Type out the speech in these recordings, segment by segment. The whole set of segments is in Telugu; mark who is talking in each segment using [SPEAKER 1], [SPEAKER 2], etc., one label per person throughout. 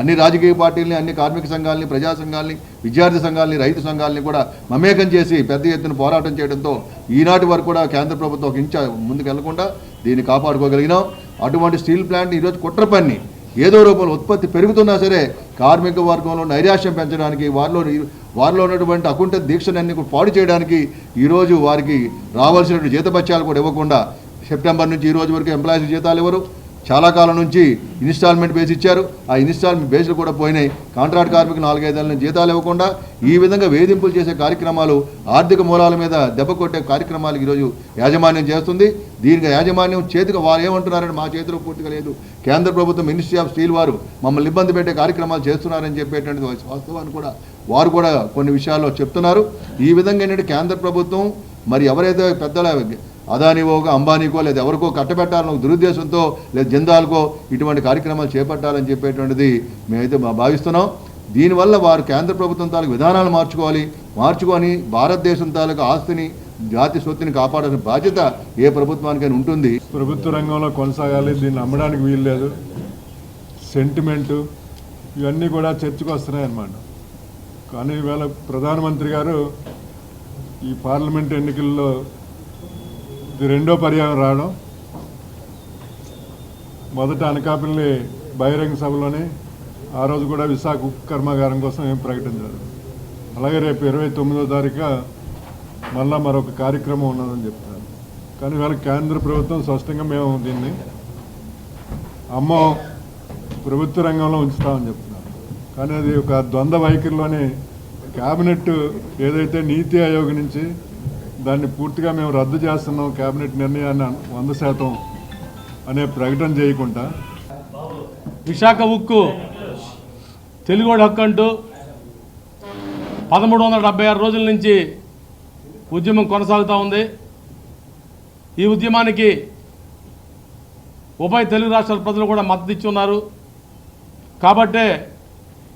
[SPEAKER 1] అన్ని రాజకీయ పార్టీలని అన్ని కార్మిక సంఘాలని ప్రజా సంఘాలని విద్యార్థి సంఘాలని రైతు సంఘాలని కూడా మమేకం చేసి పెద్ద ఎత్తున పోరాటం చేయడంతో ఈనాటి వరకు కూడా కేంద్ర ప్రభుత్వం ఒక ఇంచ ముందుకు వెళ్ళకుండా దీన్ని కాపాడుకోగలిగినాం. అటువంటి స్టీల్ ప్లాంట్ ఈరోజు కుట్ర పన్ని ఏదో రూపంలో ఉత్పత్తి పెరుగుతున్నా సరే కార్మిక వర్గంలో నైరాశ్యం పెంచడానికి వారిలో వారిలో ఉన్నటువంటి అకుంఠ దీక్షలన్నీ పాడు చేయడానికి ఈరోజు వారికి రావాల్సినటువంటి జీతభత్యాలు కూడా ఇవ్వకుండా సెప్టెంబర్ నుంచి ఈ రోజు వరకు ఎంప్లాయీస్ జీతాలు ఇవ్వరు. చాలా కాలం నుంచి ఇన్స్టాల్మెంట్ బేస్ ఇచ్చారు. ఆ ఇన్స్టాల్మెంట్ బేస్లు కూడా పోయినాయి. కాంట్రాక్ట్ కార్మికులు నాలుగైదేళ్ళ నుంచి జీతాలు ఇవ్వకుండా ఈ విధంగా వేధింపులు చేసే కార్యక్రమాలు ఆర్థిక మూలాల మీద దెబ్బ కొట్టే కార్యక్రమాలు ఈరోజు యాజమాన్యం చేస్తుంది. దీనికి యాజమాన్యం చేతికి వారు ఏమంటున్నారని మా చేతిలో పూర్తిగా లేదు. కేంద్ర ప్రభుత్వం మినిస్ట్రీ ఆఫ్ స్టీల్ వారు మమ్మల్ని ఇబ్బంది పెట్టే కార్యక్రమాలు చేస్తున్నారని చెప్పేటువంటి వాస్తవాన్ని కూడా వారు కూడా కొన్ని విషయాల్లో చెప్తున్నారు. ఈ విధంగా ఏంటంటే కేంద్ర ప్రభుత్వం మరి ఎవరైతే పెద్దల అదానివో అంబానీకో లేదా ఎవరికో కట్టబెట్టాలని దురుద్దేశంతో లేదా జిందాల్కో ఇటువంటి కార్యక్రమాలు చేపట్టాలని చెప్పేటువంటిది మేమైతే మా భావిస్తున్నాం. దీనివల్ల వారు కేంద్ర ప్రభుత్వం తాలూకు విధానాలు మార్చుకోవాలి. మార్చుకొని భారతదేశం తాలూకు ఆస్తిని జాతి స్వత్తిని కాపాడాల్సిన బాధ్యత ఏ ప్రభుత్వానికైనా ఉంటుంది.
[SPEAKER 2] ప్రభుత్వ రంగంలో కొనసాగాలి. దీన్ని అమ్మడానికి వీలు లేదు సెంటిమెంటు ఇవన్నీ కూడా చర్చకు వస్తున్నాయి అన్నమాట కానీ ఈవేళ ప్రధానమంత్రి గారు ఈ పార్లమెంట్ ఎన్నికల్లో ఇది రెండో పర్యాయం రావడం. మొదట అనకాపల్లి బహిరంగ సభలోనే ఆ రోజు కూడా విశాఖ ఉక్కు కర్మాగారం కోసం ఏం ప్రకటించారు అలాగే రేపు ఇరవై తొమ్మిదో తారీఖు మళ్ళా మరొక కార్యక్రమం ఉన్నదని చెప్తున్నారు. కానీ వాళ్ళ కేంద్ర ప్రభుత్వం స్పష్టంగా మేము దీన్ని అమ్మ ప్రభుత్వ రంగంలో ఉంచుతామని చెప్తున్నారు. కానీ అది ఒక ద్వంద్వ వైఖరిలోనే క్యాబినెట్ ఏదైతే నీతి ఆయోగ్ నుంచి దాన్ని పూర్తిగా మేము రద్దు చేస్తున్నాం క్యాబినెట్ నిర్ణయాన్ని వంద శాతం అనే ప్రకటన చేయకుండా.
[SPEAKER 3] విశాఖ ఉక్కు తెలుగుడు హక్కు అంటూ పదమూడు వందల డెబ్బై ఆరు రోజుల నుంచి ఉద్యమం కొనసాగుతూ ఉంది. ఈ ఉద్యమానికి ఉభయ తెలుగు రాష్ట్రాల ప్రజలు కూడా మద్దతు ఇచ్చి ఉన్నారు. కాబట్టే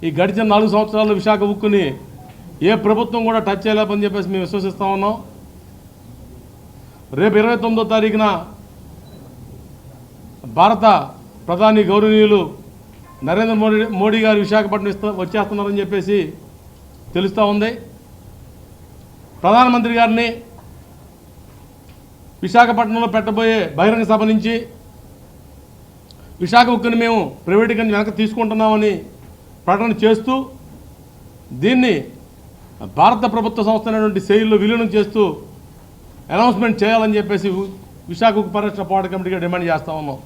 [SPEAKER 3] ఈ గడిచిన నాలుగు సంవత్సరాలు విశాఖ ఉక్కుని ఏ ప్రభుత్వం కూడా టచ్ చేయలేదని చెప్పేసి మేము విశ్వసిస్తూ ఉన్నాం. రేపు ఇరవై తొమ్మిదో తారీఖున భారత ప్రధాని గౌరవనీయులు నరేంద్ర మోడీ మోడీ గారు విశాఖపట్నం వచ్చేస్తున్నారని చెప్పేసి తెలుస్తూ ఉంది. ప్రధానమంత్రి గారిని విశాఖపట్నంలో పెట్టబోయే బహిరంగ సభ నుంచి విశాఖ ఉక్కుని మేము ప్రైవేటీకరణ వెనక తీసుకుంటున్నామని ప్రకటన చేస్తూ దీన్ని భారత ప్రభుత్వ సంస్థ అయినటువంటి శైలిలో విలీనం చేస్తూ అనౌన్స్మెంట్ చేయాలని చెప్పేసి విశాఖకు పరిరక్షణ పోరాట కమిటీగా డిమాండ్ చేస్తా ఉన్నాం.